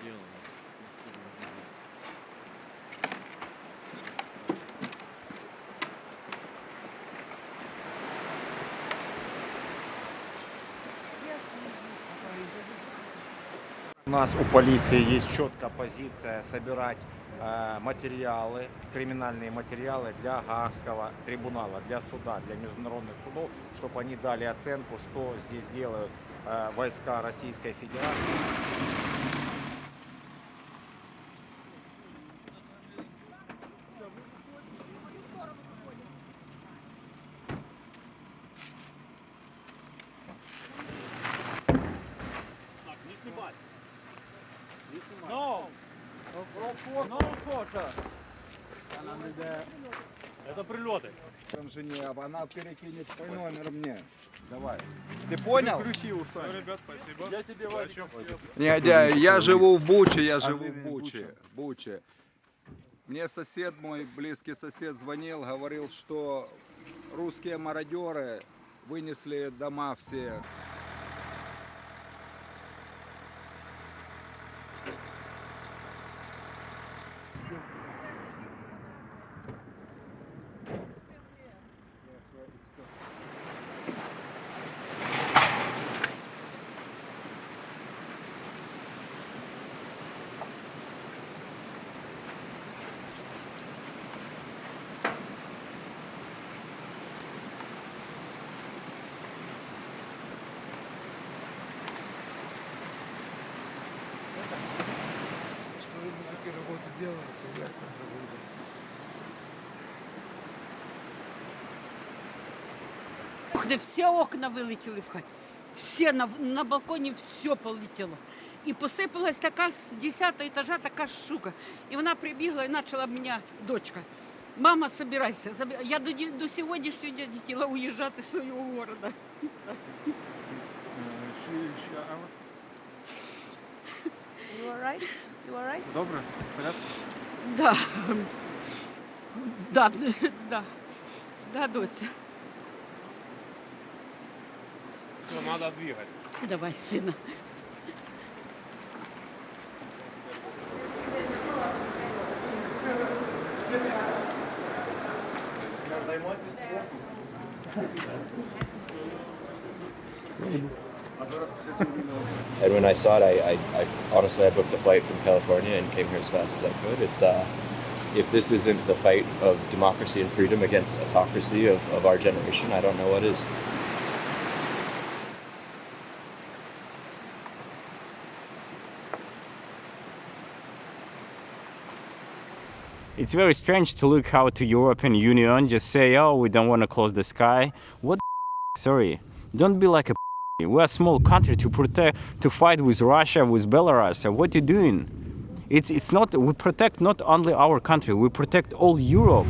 сделано. У нас у полиции есть четкая позиция собирать э, материалы, криминальные материалы для Гаагского трибунала, для суда, для международных судов, чтобы они дали оценку, что здесь делают э, войска Российской Федерации. Это прильоти. Там жене, а она перекинет твой номер мне. Давай. Ты понял? Ребят, спасибо. Я тебе Вадик. Негодяй, я живу в Буче, я живу в Буче. Буче. Мне сосед мой, близкий сосед звонил, говорил, что русские мародеры вынесли дома все. Де все окна вилетіли в хаті. Все на, на балконі все полетіло. І посипалась така з 10 етажа така штука. І вона прибігла і почала мене дочка. Мама, собирайся. Заби- Я до, ді- до сьогоднішнього дня хотіла уїжджати з свого города. You alright? You alright? Добре, порядку. Да. Да, да. Да, доця. Все, надо двигать. Давай, сина. And when I saw it, I, I, I honestly I booked a flight from California and came here as fast as I could. It's uh, if this isn't the fight of democracy and freedom against autocracy of, of our generation, I don't know what is. It's very strange to look how to European Union just say, "Oh, we don't want to close the sky." What? the Sorry, don't be like a. We're a small country to protect, to fight with Russia, with Belarus. What are you doing? It's it's not. We protect not only our country. We protect all Europe.